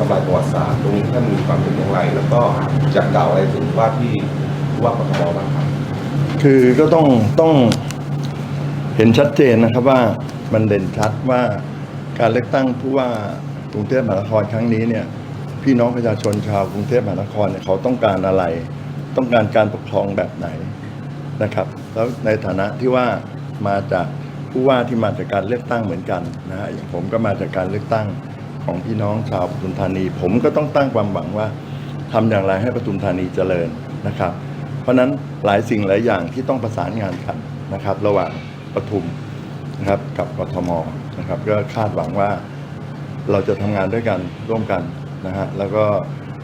ทำลายประวัติศาสตร์ตรงนี้ท่านมีความเห็นอย่างไร แล้วก็จะกล่าวอะไรถึงว่าที่ผู้ว่ากทมบ้างครับคือก็ต้องต้องเห็นชัดเจนนะครับว่ามันเด่นชัดว่าการเลือกตั้งผู้ว่ากรุงเทพมหานครครั้งนี้เนี่ยพี่น้องประชาชนชาวกรุงเทพมหานครเนี่ยเขาต้องการอะไร ต้องการการปกครองแบบไหนนะครับ แล้วในฐานะที่ว่ามาจากผู้ว่าที่มาจากการเลือกตั้งเหมือนกันนะฮะอย่างผมก็มาจากการเลือกตั้ง ของพี่น้องชาวปทุมธานี ผมก็ต้องตั้งความหวังว่าทำอย่างไรให้ปทุมธานีเจริญนะครับ เพราะฉะนั้นหลายสิ่งหลายอย่างที่ต้องประสานงานกันนะครับ ระหว่างปทุมนะครับกับกทมนะครับ ก็คาดหวังว่าเราจะทำงานด้วยกันร่วมกันนะฮะแล้วก็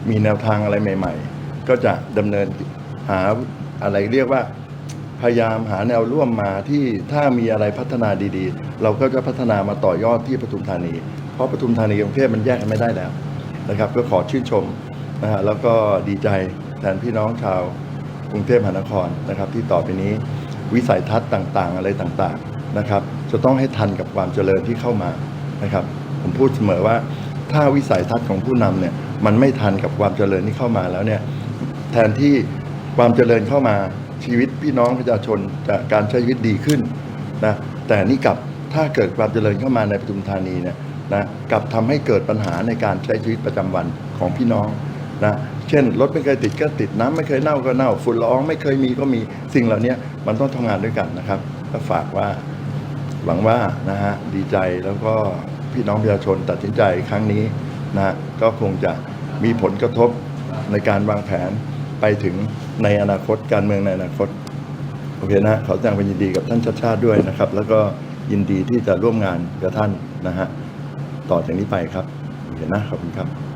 มีแนวทางอะไรใหม่ ๆ ก็จะดำเนินหาอะไรเรียกว่า พยายามหาแนวร่วมมาที่ถ้ามีอะไรพัฒนาดีๆ เราก็จะพัฒนามาต่อยอดที่ปทุมธานี เพราะปทุมธานีกรุงเทพมันแยกกันไม่ได้แล้วนะครับ ก็ขอชื่นชมนะฮะแล้วก็ดีใจแทนพี่น้องชาวกรุงเทพมหานครนะครับ ที่ต่อไปนี้วิสัยทัศน์ต่างๆ อะไรต่างๆนะครับ จะต้องให้ทันกับความเจริญที่เข้ามานะครับ ผมพูดเสมอว่าถ้าวิสัยทัศน์ของผู้นำเนี่ยมันไม่ทันกับความเจริญที่เข้ามาแล้วเนี่ยแทนที่ความเจริญเข้ามา ชีวิตพี่น้องประชาชนจะการใช้ชีวิตดีขึ้นนะแต่นี่กลับถ้าเกิดความเจริญเข้ามาในปทุมธานีเนี่ยนะกลับทำให้เกิดปัญหาในการใช้ชีวิตประจำวันของพี่น้องนะเช่นรถไม่เคยติดก็ติดน้ำไม่เคยเน่าก็เน่า ฝุ่นละอองไม่เคยมีก็มีสิ่งเหล่านี้มันต้องทำงานด้วยกันนะครับ ก็ฝากว่าหวังว่านะฮะดีใจแล้วก็พี่น้องประชาชนตัดสินใจครั้งนี้นะก็คงจะมีผลกระทบในการวางแผน ไปถึงในอนาคตการเมืองในอนาคต โอเคนะขอแสดงความยินดีกับท่านชาติชาติด้วยนะครับ แล้วก็ยินดีที่จะร่วมงานกับท่านนะฮะต่อจากนี้ไปครับโอเคนะขอบคุณครับ